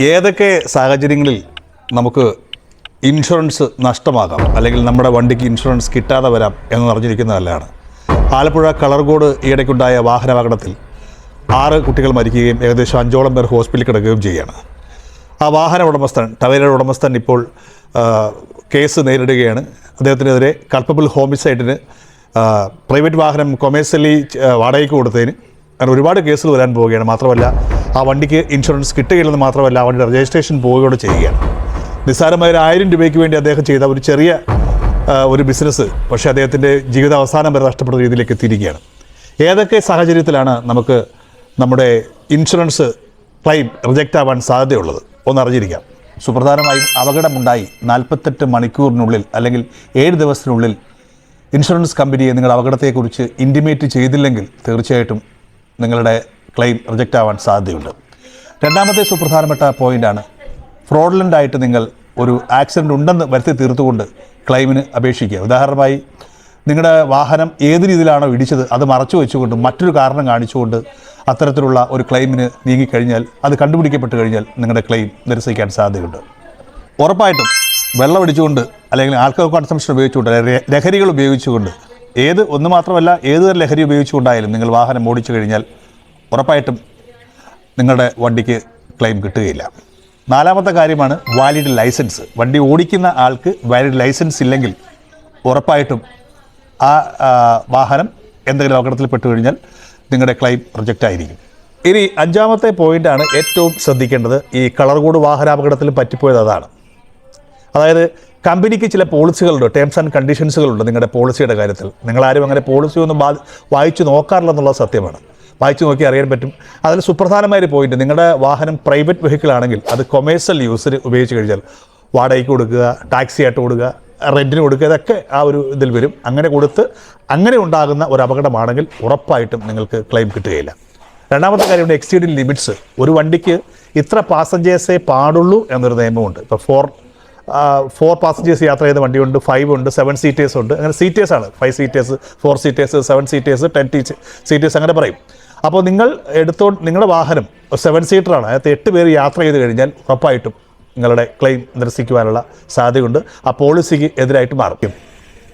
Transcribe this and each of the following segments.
ഏതൊക്കെ സാഹചര്യങ്ങളിൽ നമുക്ക് ഇൻഷുറൻസ് നഷ്ടമാകാം? അല്ലെങ്കിൽ നമ്മുടെ വണ്ടിക്ക് ഇൻഷുറൻസ് കിട്ടാതെ വരാം എന്ന് അറിഞ്ഞിരിക്കുന്നത് നല്ലതാണ് ആലപ്പുഴ കളർകോട് ഈയിടയ്ക്കുണ്ടായ വാഹനാപകടത്തിൽ ആറ് കുട്ടികൾ മരിക്കുകയും ഏകദേശം അഞ്ചോളം പേർ ഹോസ്പിറ്റലിൽ കിടക്കുകയും ചെയ്യുകയാണ് ആ വാഹന ഉടമസ്ഥൻ ടവേരയുടെ ഉടമസ്ഥൻ ഇപ്പോൾ കേസ് നേരിടുകയാണ്. അദ്ദേഹത്തിനെതിരെ കൾപ്പബിൾ ഹോമിസൈഡിന് പ്രൈവറ്റ് വാഹനം കൊമേഴ്സ്യലി വാടകയ്ക്ക് കൊടുത്തതിന് അങ്ങനെ ഒരുപാട് കേസുകൾ വരാൻ പോവുകയാണ്. മാത്രമല്ല ആ വണ്ടിക്ക് ഇൻഷുറൻസ് കിട്ടുകയില്ലെന്ന് മാത്രമല്ല വണ്ടിയുടെ രജിസ്ട്രേഷൻ പോവുകയോടെ ചെയ്യുകയാണ്. നിസ്സാരമായ ഒരു ആയിരം രൂപയ്ക്ക് വേണ്ടി അദ്ദേഹം ചെയ്ത ഒരു ചെറിയ ഒരു ബിസിനസ് പക്ഷേ അദ്ദേഹത്തിന്റെ ജീവിത അവസാനം വരെ നഷ്ടപ്പെടുന്ന രീതിയിലേക്ക് എത്തിയിരിക്കുകയാണ്. ഏതൊക്കെ സാഹചര്യത്തിലാണ് നമുക്ക് നമ്മുടെ ഇൻഷുറൻസ് ക്ലെയിം റിജക്റ്റ് ആവാൻ സാധ്യതയുള്ളത്? ഒന്ന് അറിഞ്ഞിരിക്കാം. സുപ്രധാനമായും അപകടമുണ്ടായി നാൽപ്പത്തെട്ട് മണിക്കൂറിനുള്ളിൽ അല്ലെങ്കിൽ ഏഴ് ദിവസത്തിനുള്ളിൽ ഇൻഷുറൻസ് കമ്പനിയെ നിങ്ങൾ അപകടത്തെക്കുറിച്ച് ഇന്റിമേറ്റ് ചെയ്തില്ലെങ്കിൽ തീർച്ചയായിട്ടും നിങ്ങളുടെ ക്ലെയിം റിജക്റ്റ് ആവാൻ സാധ്യതയുണ്ട്. രണ്ടാമത്തെ സുപ്രധാനപ്പെട്ട പോയിന്റാണ് ഫ്രോഡ്ലന്റ് ആയിട്ട് നിങ്ങൾ ഒരു ആക്സിഡന്റ് ഉണ്ടെന്ന് വരുത്തി തീർത്തുകൊണ്ട് ക്ലെയിമിന് അപേക്ഷിക്കുക. ഉദാഹരണമായി നിങ്ങളുടെ വാഹനം ഏത് രീതിയിലാണോ ഇടിച്ചത് അത് മറച്ചു വെച്ചുകൊണ്ട് മറ്റൊരു കാരണം കാണിച്ചുകൊണ്ട് അത്തരത്തിലുള്ള ഒരു ക്ലെയിമിന് നീങ്ങിക്കഴിഞ്ഞാൽ അത് കണ്ടുപിടിക്കപ്പെട്ട് കഴിഞ്ഞാൽ നിങ്ങളുടെ ക്ലെയിം നിരസിക്കാൻ സാധ്യതയുണ്ട്. ഉറപ്പായിട്ടും വെള്ളം അടിച്ചുകൊണ്ട് അല്ലെങ്കിൽ ആൽക്കഹോൾ കൺസംഷൻ ഉപയോഗിച്ചുകൊണ്ട് അല്ലെങ്കിൽ ലഹരികൾ ഉപയോഗിച്ചുകൊണ്ട് ഏത് ഒന്ന് മാത്രമല്ല ഏത് തരം ലഹരി ഉപയോഗിച്ചുകൊണ്ടായാലും നിങ്ങൾ വാഹനം ഓടിച്ചു കഴിഞ്ഞാൽ ഉറപ്പായിട്ടും നിങ്ങളുടെ വണ്ടിക്ക് ക്ലെയിം കിട്ടുകയില്ല. നാലാമത്തെ കാര്യമാണ് വാലിഡ് ലൈസൻസ് വണ്ടി ഓടിക്കുന്ന ആൾക്ക് വാലിഡ് ലൈസൻസ് ഇല്ലെങ്കിൽ ഉറപ്പായിട്ടും ആ വാഹനം എന്തെങ്കിലും അപകടത്തിൽ പെട്ടു കഴിഞ്ഞാൽ നിങ്ങളുടെ ക്ലെയിം റിജക്റ്റ് ആയിരിക്കും. ഇനി അഞ്ചാമത്തെ പോയിന്റാണ് ഏറ്റവും ശ്രദ്ധിക്കേണ്ടത് ഈ കളർ കോഡ് വാഹനാപകടത്തിൽ പറ്റിപ്പോയത് അതാണ്. അതായത് കമ്പനിക്ക് ചില പോളിസികളുണ്ട് ടേംസ് ആൻഡ് കണ്ടീഷൻസുകളുണ്ട് നിങ്ങളുടെ പോളിസിയുടെ കാര്യത്തിൽ. നിങ്ങളാരും അങ്ങനെ പോളിസി ഒന്നും ബാ വായിച്ചു നോക്കാറില്ല എന്നുള്ളത് സത്യമാണ്. വായിച്ചു നോക്കി അറിയാൻ പറ്റും. അതിൽ സുപ്രധാനമായ ഒരു പോയിന്റ് നിങ്ങളുടെ വാഹനം പ്രൈവറ്റ് വെഹിക്കിൾ ആണെങ്കിൽ അത് കൊമേഴ്സ്യൽ യൂസിന് ഉപയോഗിച്ച് കഴിഞ്ഞാൽ വാടകയ്ക്ക് കൊടുക്കുക ടാക്സി ആയിട്ട് കൊടുക്കുക റെന്റിന് കൊടുക്കുക ഇതൊക്കെ ആ ഒരു ഇതിൽ വരും. അങ്ങനെ കൊടുത്ത് അങ്ങനെ ഉണ്ടാകുന്ന ഒരു അപകടമാണെങ്കിൽ ഉറപ്പായിട്ടും നിങ്ങൾക്ക് ക്ലെയിം കിട്ടുകയില്ല. രണ്ടാമത്തെ കാര്യമുണ്ട് എക്സീഡിങ് ലിമിറ്റ്സ് ഒരു വണ്ടിക്ക് ഇത്ര പാസഞ്ചേഴ്സേ പാടുള്ളൂ എന്നൊരു നിയമമുണ്ട്. ഇപ്പോൾ ഫോർ ഫോർ പാസഞ്ചേഴ്സ് യാത്ര ചെയ്ത വണ്ടിയുണ്ട് ഫൈവ് ഉണ്ട് സെവൻ സീറ്റേഴ്സ് ഉണ്ട്. അങ്ങനെ സീറ്റേഴ്സാണ് five seaters four seaters seven seaters ten seaters അങ്ങനെ പറയും. അപ്പോൾ നിങ്ങൾ എടുത്തോ നിങ്ങളുടെ വാഹനം സെവൻ സീറ്ററാണ് അതിനകത്ത് എട്ട് പേര് യാത്ര ചെയ്ത് കഴിഞ്ഞാൽ ഉറപ്പായിട്ടും നിങ്ങളുടെ ക്ലെയിം നിരസിക്കുവാനുള്ള സാധ്യതയുണ്ട്. ആ പോളിസിക്ക് എതിരായിട്ട് മാറും.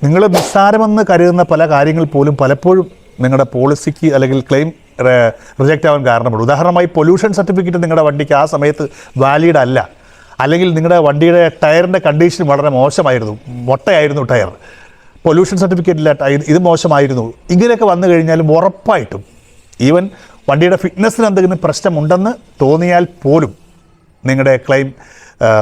നിങ്ങൾ നിസ്സാരമെന്ന് കരുതുന്ന പല കാര്യങ്ങൾ പോലും പലപ്പോഴും നിങ്ങളുടെ പോളിസിക്ക് അല്ലെങ്കിൽ ക്ലെയിം റിജക്റ്റ് ആവാൻ കാരണമുള്ളൂ ഉദാഹരണമായി പൊല്യൂഷൻ സർട്ടിഫിക്കറ്റ് നിങ്ങളുടെ വണ്ടിക്ക് ആ സമയത്ത് വാലിഡ് അല്ല. അല്ലെങ്കിൽ നിങ്ങളുടെ വണ്ടിയുടെ ടയറിന്റെ കണ്ടീഷൻ വളരെ മോശമായിരുന്നു. മൊട്ടയായിരുന്നു ടയർ. പൊല്യൂഷൻ സർട്ടിഫിക്കറ്റ് ഇല്ല ഇത് മോശമായിരുന്നു. ഇങ്ങനെയൊക്കെ വന്നു കഴിഞ്ഞാലും ഉറപ്പായിട്ടും ഈവൻ വണ്ടിയുടെ ഫിറ്റ്നസ്സിന് എന്തെങ്കിലും പ്രശ്നമുണ്ടെന്ന് തോന്നിയാൽ പോലും നിങ്ങളുടെ ക്ലെയിം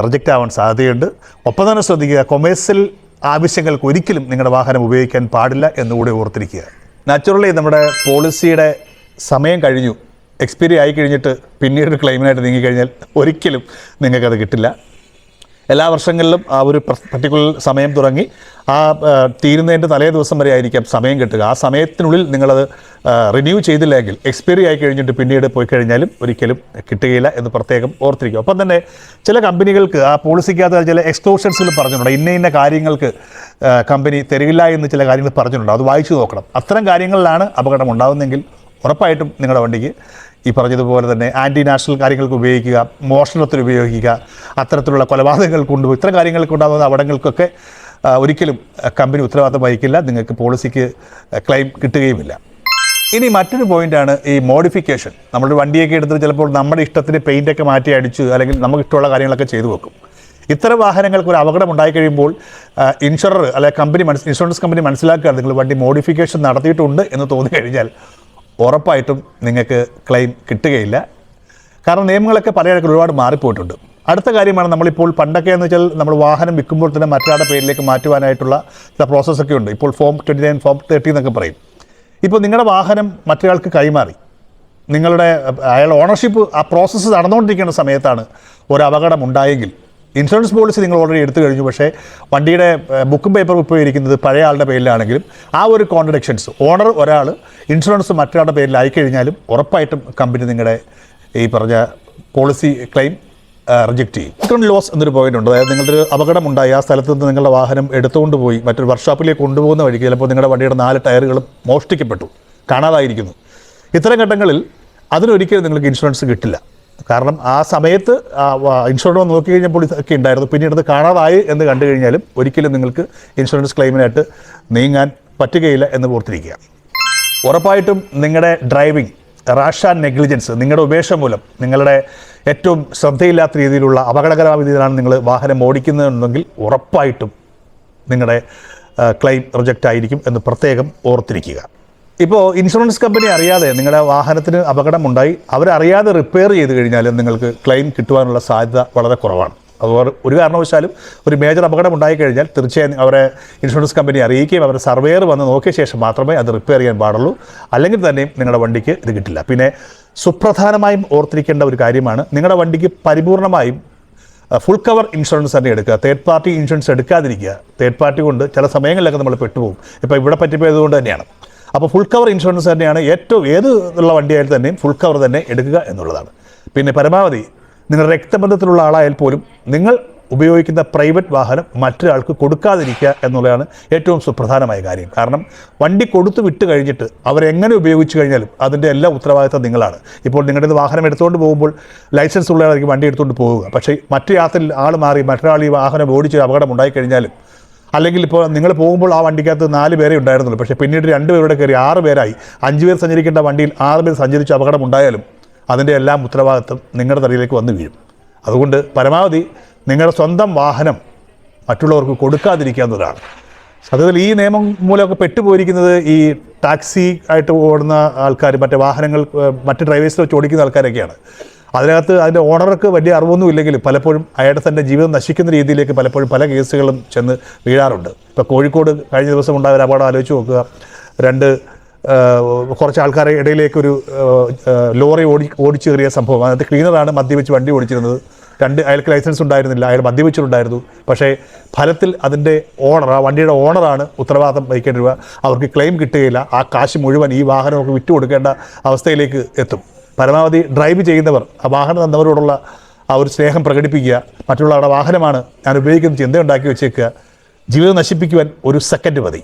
റിജക്റ്റ് ആവാൻ സാധ്യതയുണ്ട്. ഒപ്പം തന്നെ ശ്രദ്ധിക്കുക കൊമേഴ്സ്യൽ ആവശ്യങ്ങൾക്ക് ഒരിക്കലും നിങ്ങളുടെ വാഹനം ഉപയോഗിക്കാൻ പാടില്ല എന്നുകൂടി ഓർത്തിരിക്കുക. നാച്ചുറലി നമ്മുടെ പോളിസിയുടെ സമയം കഴിഞ്ഞു. എക്സ്പീരി ആയി കഴിഞ്ഞിട്ട് പിന്നീട് ക്ലെയിമിനായിട്ട് നീങ്ങിക്കഴിഞ്ഞാൽ ഒരിക്കലും നിങ്ങൾക്കത് കിട്ടില്ല. എല്ലാ വർഷങ്ങളിലും ആ ഒരു പർട്ടിക്കുലർ സമയം തുടങ്ങി. ആ തീരുന്നതിന്റെ തലേ ദിവസം വരെ ആയിരിക്കാം സമയം കിട്ടുക. ആ സമയത്തിനുള്ളിൽ നിങ്ങളത് റിന്യൂ ചെയ്തില്ലെങ്കിൽ എക്സ്പയറി ആയി കഴിഞ്ഞിട്ട് പിന്നീട് പോയി കഴിഞ്ഞാലും ഒരിക്കലും കിട്ടുകയില്ല എന്ന് പ്രത്യേകം ഓർത്തിരിക്കും ഒപ്പം തന്നെ ചില കമ്പനികൾക്ക് ആ പോളിസിക്കകത്ത് ചില എക്സ്ക്ലൂഷൻസിൽ പറഞ്ഞിട്ടുണ്ട്. ഇന്ന ഇന്ന കാര്യങ്ങൾക്ക് കമ്പനി തരില്ല എന്ന് ചില കാര്യങ്ങൾ പറഞ്ഞിട്ടുണ്ട്. അത് വായിച്ചു നോക്കണം. അത്തരം കാര്യങ്ങളിലാണ് അപകടം ഉണ്ടാകുന്നതെങ്കിൽ ഉറപ്പായിട്ടും നിങ്ങളുടെ വണ്ടിക്ക് ഈ പറഞ്ഞതുപോലെ തന്നെ ആന്റി നാഷണൽ കാര്യങ്ങൾക്ക് ഉപയോഗിക്കുക മോഷണത്തിന് ഉപയോഗിക്കുക അത്തരത്തിലുള്ള കൊലപാതകങ്ങൾ കൊണ്ടുപോയി ഇത്തരം കാര്യങ്ങൾക്ക് ഉണ്ടാകുന്ന അപടങ്ങൾക്കൊക്കെ ഒരിക്കലും കമ്പനി ഉത്തരവാദിത്തം വഹിക്കില്ല നിങ്ങൾക്ക് പോളിസിക്ക് ക്ലെയിം കിട്ടുകയുമില്ല. ഇനി മറ്റൊരു പോയിന്റാണ് ഈ മോഡിഫിക്കേഷൻ നമ്മുടെ വണ്ടിയൊക്കെ എടുത്ത് ചിലപ്പോൾ നമ്മുടെ ഇഷ്ടത്തിന് പെയിന്റൊക്കെ മാറ്റി അടിച്ച് അല്ലെങ്കിൽ നമുക്ക് ഇഷ്ടമുള്ള കാര്യങ്ങളൊക്കെ ചെയ്തു വെക്കും. ഇത്തരം വാഹനങ്ങൾക്ക് ഒരു അപകടം ഉണ്ടായി കഴിയുമ്പോൾ ഇൻഷുറർ അല്ലെ കമ്പനി മനസ് ഇൻഷുറൻസ് കമ്പനി മനസ്സിലാക്കുക നിങ്ങൾ വണ്ടി മോഡിഫിക്കേഷൻ നടത്തിയിട്ടുണ്ട് എന്ന് തോന്നി കഴിഞ്ഞാൽ ഉറപ്പായിട്ടും നിങ്ങൾക്ക് ക്ലെയിം കിട്ടുകയില്ല. കാരണം നിയമങ്ങളൊക്കെ പലയിടയ്ക്ക് ഒരുപാട് മാറിപ്പോയിട്ടുണ്ട്. അടുത്ത കാര്യമാണ് നമ്മളിപ്പോൾ പണ്ടൊക്കെ എന്ന് വെച്ചാൽ നമ്മൾ വാഹനം വിൽക്കുമ്പോൾ തന്നെ മറ്റൊരാളുടെ പേരിലേക്ക് മാറ്റുവാനായിട്ടുള്ള ചില പ്രോസസ്സൊക്കെ ഉണ്ട്. ഇപ്പോൾ form twenty nine form thirty എന്നൊക്കെ പറയും. ഇപ്പോൾ നിങ്ങളുടെ വാഹനം മറ്റൊരാൾക്ക് കൈമാറി. നിങ്ങളുടെ അയാൾ ഓണർഷിപ്പ് ആ പ്രോസസ്സ് നടന്നുകൊണ്ടിരിക്കുന്ന സമയത്താണ് ഒരു അപകടം ഉണ്ടായെങ്കിൽ. ഇൻഷുറൻസ് പോളിസി നിങ്ങൾ ഓൾറെഡി എടുത്തു കഴിഞ്ഞു. പക്ഷേ വണ്ടിയുടെ ബുക്കും പേപ്പറും ഇപ്പോൾ ഇരിക്കുന്നത് പഴയ ആളുടെ പേരിലാണെങ്കിലും ആ ഒരു കോൺട്രഡിക്ഷൻസ് ഓണർ ഒരാൾ ഇൻഷുറൻസ് മറ്റൊരാളുടെ പേരിലായി കഴിഞ്ഞാലും ഉറപ്പായിട്ടും കമ്പനി നിങ്ങളുടെ ഈ പറഞ്ഞ പോളിസി ക്ലെയിം റിജക്റ്റ് ചെയ്യും. റിട്ടേൺ ലോസ് എന്നൊരു പോയിന്റ് ഉണ്ട്. അതായത് നിങ്ങളുടെ ഒരു അപകടമുണ്ടായി. ആ സ്ഥലത്ത് നിന്ന് നിങ്ങളുടെ വാഹനം എടുത്തുകൊണ്ട് പോയി. മറ്റൊരു വർക്ക്ഷോപ്പിലേക്ക് കൊണ്ടുപോകുന്ന വഴിക്ക് ചിലപ്പോൾ നിങ്ങളുടെ വണ്ടിയുടെ നാല് ടയറുകളും മോഷ്ടിക്കപ്പെട്ടു. കാണാതായിരിക്കുന്നു. ഇത്തരം ഘട്ടങ്ങളിൽ അതിനൊരിക്കലും നിങ്ങൾക്ക് ഇൻഷുറൻസ് കിട്ടില്ല. കാരണം ആ സമയത്ത് ഇൻഷുറൻസ് നോക്കി കഴിഞ്ഞപ്പോൾ ഒക്കെ ഉണ്ടായിരുന്നു. പിന്നീട് അത് കാണാതായി എന്ന് കണ്ടു കഴിഞ്ഞാലും ഒരിക്കലും നിങ്ങൾക്ക് ഇൻഷുറൻസ് ക്ലെയിമിനായിട്ട് നീങ്ങാൻ പറ്റുകയില്ല എന്ന് ഓർത്തിരിക്കുക. ഉറപ്പായിട്ടും നിങ്ങളുടെ ഡ്രൈവിംഗ് റാഷ് ആൻഡ് നെഗ്ലിജൻസ് നിങ്ങളുടെ ഉപേക്ഷ മൂലം നിങ്ങളുടെ ഏറ്റവും ശ്രദ്ധയില്ലാത്ത രീതിയിലുള്ള അപകടകരമായ രീതിയിലാണ് നിങ്ങൾ വാഹനം ഓടിക്കുന്നതെന്നുണ്ടെങ്കിൽ ഉറപ്പായിട്ടും നിങ്ങളുടെ ക്ലെയിം റിജക്റ്റ് ആയിരിക്കും എന്ന് പ്രത്യേകം ഓർത്തിരിക്കുക. ഇപ്പോൾ ഇൻഷുറൻസ് കമ്പനി അറിയാതെ നിങ്ങളുടെ വാഹനത്തിന് അപകടമുണ്ടായി. അവരറിയാതെ റിപ്പയർ ചെയ്ത് കഴിഞ്ഞാൽ നിങ്ങൾക്ക് ക്ലെയിം കിട്ടുവാനുള്ള സാധ്യത വളരെ കുറവാണ്. അതുപോലെ ഒരു കാരണവശാലും ഒരു മേജർ അപകടം ഉണ്ടായി കഴിഞ്ഞാൽ തീർച്ചയായും അവരെ ഇൻഷുറൻസ് കമ്പനി അറിയിക്കുകയും അവരെ സർവേയർ വന്ന് നോക്കിയ ശേഷം മാത്രമേ അത് റിപ്പയർ ചെയ്യാൻ പാടുള്ളൂ. അല്ലെങ്കിൽ തന്നെയും നിങ്ങളുടെ വണ്ടിക്ക് ഇത് കിട്ടില്ല. പിന്നെ സുപ്രധാനമായും ഓർത്തിരിക്കേണ്ട ഒരു കാര്യമാണ്. നിങ്ങളുടെ വണ്ടിക്ക് പരിപൂർണമായും ഫുൾ കവർ ഇൻഷുറൻസ് തന്നെ എടുക്കുക. തേർഡ് പാർട്ടി ഇൻഷുറൻസ് എടുക്കാതിരിക്കുക. തേർഡ് പാർട്ടി കൊണ്ട് ചില സമയങ്ങളിലൊക്കെ നമ്മൾ പെട്ടുപോകും. ഇപ്പോൾ ഇവിടെ പറ്റിപ്പോയത് കൊണ്ട് തന്നെയാണ്. അപ്പോൾ ഫുൾ കവർ ഇൻഷുറൻസ് തന്നെയാണ് ഏറ്റവും ഏത് ഉള്ള വണ്ടിയായാലും തന്നെയും ഫുൾ കവർ തന്നെ എടുക്കുക എന്നുള്ളതാണ്. പിന്നെ പരമാവധി നിങ്ങൾ രക്തബന്ധത്തിലുള്ള ആളായാൽ പോലും നിങ്ങൾ ഉപയോഗിക്കുന്ന പ്രൈവറ്റ് വാഹനം മറ്റൊരാൾക്ക് കൊടുക്കാതിരിക്കുക എന്നുള്ളതാണ് ഏറ്റവും സുപ്രധാനമായ കാര്യം. കാരണം വണ്ടി കൊടുത്തു വിട്ട് കഴിഞ്ഞിട്ട് അവരെങ്ങനെ ഉപയോഗിച്ച് കഴിഞ്ഞാലും അതിന്റെ എല്ലാ ഉത്തരവാദിത്തം നിങ്ങളാണ്. ഇപ്പോൾ നിങ്ങളുടെ വാഹനം എടുത്തുകൊണ്ട് പോകുമ്പോൾ ലൈസൻസ് ഉള്ളയാളായിരിക്കും വണ്ടി എടുത്തുകൊണ്ട് പോവുക. പക്ഷേ മറ്റു യാത്രയിൽ ആൾ മാറി മറ്റൊരാൾ ഈ വാഹനം ഓടിച്ച് അപകടം ഉണ്ടായിക്കഴിഞ്ഞാലും അല്ലെങ്കിൽ ഇപ്പോൾ നിങ്ങൾ പോകുമ്പോൾ ആ വണ്ടിക്കകത്ത് നാല് പേരെ ഉണ്ടായിരുന്നുള്ളൂ. പക്ഷേ പിന്നീട് രണ്ട് പേരുടെ കയറി ആറ് പേരായി. അഞ്ച് പേർ സഞ്ചരിക്കേണ്ട വണ്ടിയിൽ ആറ് പേർ സഞ്ചരിച്ച് അപകടം ഉണ്ടായാലും അതിന്റെ എല്ലാം ഉത്തരവാദിത്വം നിങ്ങളുടെ തലയിലേക്ക് വന്ന് വീഴും. അതുകൊണ്ട് പരമാവധി നിങ്ങളുടെ സ്വന്തം വാഹനം മറ്റുള്ളവർക്ക് കൊടുക്കാതിരിക്കുക എന്നതാണ്. സത്യത്തിൽ ഈ നിയമം മൂലമൊക്കെ പെട്ടുപോയിരിക്കുന്നത് ഈ ടാക്സി ആയിട്ട് ഓടുന്ന ആൾക്കാർ മറ്റേ വാഹനങ്ങൾ മറ്റ് ഡ്രൈവേഴ്സിൽ വെച്ച് ഓടിക്കുന്ന ആൾക്കാരൊക്കെയാണ്. അതിനകത്ത് അതിന്റെ ഓണർക്ക് വലിയ അറിവൊന്നും ഇല്ലെങ്കിലും പലപ്പോഴും അയാളുടെ തന്റെ ജീവിതം നശിക്കുന്ന രീതിയിലേക്ക് പലപ്പോഴും പല കേസുകളും ചെന്ന് വീഴാറുണ്ട്. ഇപ്പോൾ കോഴിക്കോട് കഴിഞ്ഞ ദിവസം ഉണ്ടായ ഒരു അപകടം ആലോചിച്ച് നോക്കുക. രണ്ട് കുറച്ച് ആൾക്കാരെ ഇടയിലേക്ക് ഒരു ലോറി ഓടി ഓടിച്ചു കയറിയ സംഭവം. അതിനകത്ത് ക്ലീനറാണ് മദ്യപിച്ച് വണ്ടി ഓടിച്ചിരുന്നത്. രണ്ട് അയാൾക്ക് ലൈസൻസ് ഉണ്ടായിരുന്നില്ല. അയാൾ മദ്യപിച്ചിട്ടുണ്ടായിരുന്നു പക്ഷേ ഫലത്തിൽ അതിന്റെ ഓണർ ആ വണ്ടിയുടെ ഓണറാണ് ഉത്തരവാദിത്തം വഹിക്കേണ്ടി വരിക. അവർക്ക് ക്ലെയിം കിട്ടുകയില്ല. ആ കാശ് മുഴുവൻ ഈ വാഹനമൊക്കെ വിറ്റ് കൊടുക്കേണ്ട അവസ്ഥയിലേക്ക് എത്തും. പരമാവധി ഡ്രൈവ് ചെയ്യുന്നവർ ആ വാഹനം തന്നവരോടുള്ള ആ ഒരു സ്നേഹം പ്രകടിപ്പിക്കുക. മറ്റുള്ളവരുടെ വാഹനമാണ് ഞാൻ ഉപയോഗിക്കുന്ന ചിന്തയുണ്ടാക്കി വെച്ചേക്കുക. ജീവിതം നശിപ്പിക്കുവാൻ ഒരു സെക്കൻഡ് മതി.